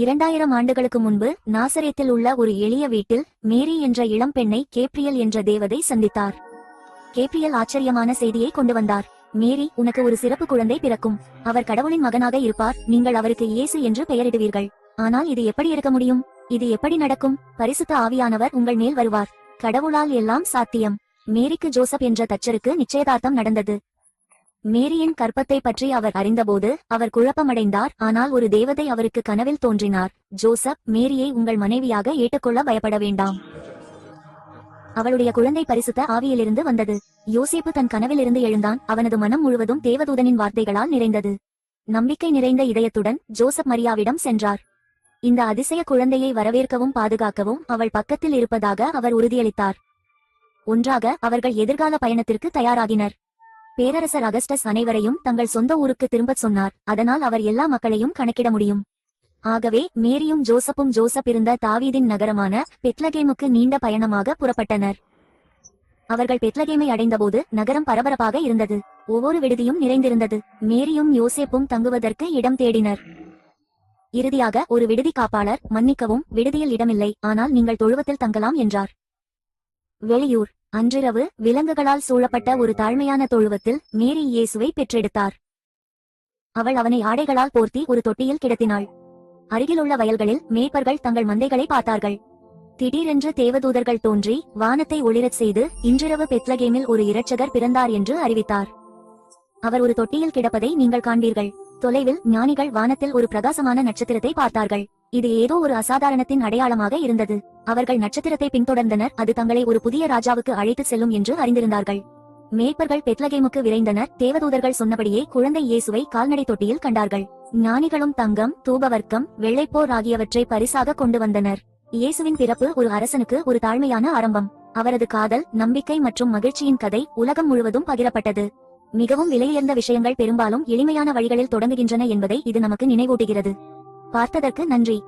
இரண்டாயிரம் ஆண்டுகளுக்கு முன்பு நாசரேத்தில் உள்ள ஒரு எளிய வீட்டில் மேரி என்ற இளம் பெண்ணை கேப்ரியல் என்ற தேவதை சந்தித்தார். கேப்ரியல் ஆச்சரியமான செய்தியை கொண்டு வந்தார். மேரி உனக்கு ஒரு சிறப்பு குழந்தை பிறக்கும். அவர் கடவுளின் மகனாக இருப்பார். நீங்கள் அவருக்கு இயேசு என்று பெயரிடுவீர்கள். ஆனால் இது எப்படி இருக்க முடியும்? இது எப்படி நடக்கும்? பரிசுத்த ஆவியானவர் உங்கள் மேல் வருவார். கடவுளால் எல்லாம் சாத்தியம். மேரிக்கு ஜோசப் என்ற தச்சருக்கு நிச்சயதார்த்தம் நடந்தது. மேரியின் கற்பத்தை பற்றி அவர் அறிந்தபோது அவர் குழப்பமடைந்தார். ஆனால் ஒரு தேவதை அவருக்கு கனவில் தோன்றினார். ஜோசப் மேரியை உங்கள் மனைவியாக ஏற்றுக்கொள்ள பயப்பட வேண்டாம். அவளுடைய குழந்தை பரிசுத்த ஆவியிலிருந்து வந்தது. யோசேப்பு தன் கனவிலிருந்து எழுந்தான். அவனது மனம் முழுவதும் தேவதூதனின் வார்த்தைகளால் நிறைந்தது. நம்பிக்கை நிறைந்த இதயத்துடன் ஜோசப் மரியாவிடம் சென்றார். இந்த அதிசய குழந்தையை வரவேற்கவும் பாதுகாக்கவும் அவள் பக்கத்தில் இருப்பதாக அவர் உறுதியளித்தார். ஒன்றாக அவர்கள் எதிர்கால பயணத்திற்கு தயாராகினர். பேரரசர் அகஸ்டஸ் அனைவரையும் தங்கள் சொந்த ஊருக்கு திரும்பச் சொன்னார். அதனால் அவர் எல்லா மக்களையும் கணக்கிட முடியும். ஆகவே மேரியும் ஜோசப்பும் ஜோசப் இருந்த தாவீதின் நகரமான பெத்லகேமுக்கு நீண்ட பயணமாக புறப்பட்டனர். அவர்கள் பெத்லகேமை அடைந்தபோது நகரம் பரபரப்பாக இருந்தது. ஒவ்வொரு விடுதியும் நிறைந்திருந்தது. மேரியும் யோசேப்பும் தங்குவதற்கு இடம் தேடினர். இறுதியாக ஒரு விடுதி காப்பாளர் மன்னிக்கவும் விடுதியில் இடமில்லை. ஆனால் நீங்கள் தொழுவத்தில் தங்கலாம் என்றார். வெளியூர் அன்றிரவு விலங்குகளால் சூழப்பட்ட ஒரு தாழ்மையான தொழுவத்தில் மேரி இயேசுவை பெற்றெடுத்தார். அவள் அவனை ஆடைகளால் போர்த்தி ஒரு தொட்டியில் கிடத்தினாள். அருகிலுள்ள வயல்களில் மேய்ப்பர்கள் தங்கள் மந்தைகளை பார்த்தார்கள். திடீரென்று தேவதூதர்கள் தோன்றி வானத்தை ஒளிரச் செய்து இன்றிரவு பெத்லகேமில் ஒரு இரட்சகர் பிறந்தார் என்று அறிவித்தார். அவர் ஒரு தொட்டியில் கிடப்பதை நீங்கள் காண்பீர்கள். தொலைவில் ஞானிகள் வானத்தில் ஒரு பிரகாசமான நட்சத்திரத்தை பார்த்தார்கள். இது ஏதோ ஒரு அசாதாரணத்தின் அடையாளமாக இருந்தது. அவர்கள் நட்சத்திரத்தை பின்தொடர்ந்தனர். அது தங்களை ஒரு புதிய ராஜாவுக்கு அழைத்து செல்லும் என்று அறிந்திருந்தார்கள். மேய்ப்பர்கள் பெத்லகேமுக்கு விரைந்தனர். தேவதூதர்கள் சொன்னபடியே குழந்தை இயேசுவை கால்நடை தொட்டியில் கண்டார்கள். ஞானிகளும் தங்கம் தூபவர்க்கம் வெள்ளைப்போர் ஆகியவற்றை பரிசாக கொண்டு வந்தனர். இயேசுவின் பிறப்பு ஒரு அரசனுக்கு ஒரு தாழ்மையான ஆரம்பம். அவரது காதல் நம்பிக்கை மற்றும் மகிழ்ச்சியின் கதை உலகம் முழுவதும் பகிரப்பட்டது. மிகவும் விலையுயர்ந்த விஷயங்கள் பெரும்பாலும் எளிமையான வழிகளில் தொடங்குகின்றன என்பதை இது நமக்கு நினைவூட்டுகிறது. பார்த்ததற்கு நன்றி.